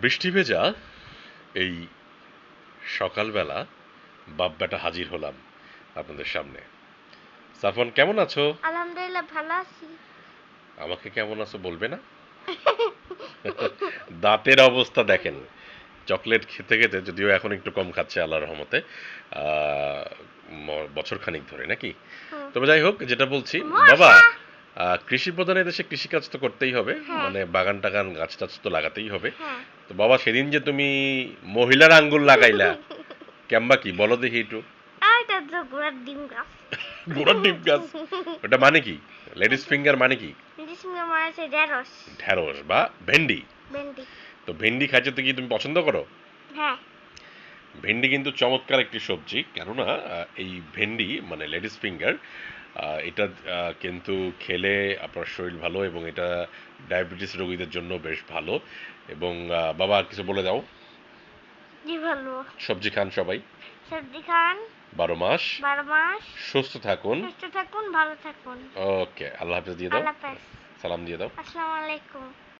বৃষ্টি ভেজা এই সকালবেলা বাপ বেটা হাজির হলাম আপনাদের সামনে। সাফন কেমন আছো? আলহামদুলিল্লাহ ভালো আছি। আমাকে কেমন আছো বলবে না? দাঁতের অবস্থা দেখেন। চকলেট খেতে খেতে যদিও এখন একটু কম খাচ্ছে আল্লাহর রহমতে আহ, বছর খানিক ধরে নাকি? তবে যাই হোক যেটা বলছি বাবা কৃষি প্রধান দেশে কৃষিকাজ তো করতেই হবে। হ্যাঁ। মানে বাগান টাগান গাছ টাছ তো লাগাতেই হবে। হ্যাঁ। তো বাবা সেদিন যে তুমি মহিলার আঙ্গুল লাগাইলা কেমবা কি? বলো দেখি একটু। এটা তো গোড়ার ডিম গাছ। গোড়ার ডিম গাছ? ওটা মানে কি? লেডিস ফিঙ্গার মানে কি? মারাছে ঢেঁড়স। ঢ্যাঁড়স বা ভেন্ডি। ভেন্ডি। তো ভেন্ডি খাচ্ছে তো কি তুমি পছন্দ করো? হ্যাঁ। ভেন্ডি কিন্তু চমৎকার একটি সবজি। কেননা এই ভেন্ডি মানে লেডিস ফিঙ্গার এটা কিন্তু খেলে আপনার শরীর ভালো এবং এটা ডায়াবেটিস রোগীদের জন্য বেশ ভালো। এবং বাবা আর কিছু বলে দাও। জি ভালো। সবজি খান সবাই। সবজি খান। বারো মাস। বারো মাস। সুস্থ থাকুন। সুস্থ থাকুন ভালো থাকুন। ওকে আল্লাহ হাফেজ দিয়ে দাও। আল্লাহ হাফেজ। সালাম দিয়ে দাও। আসসালামু আলাইকুম।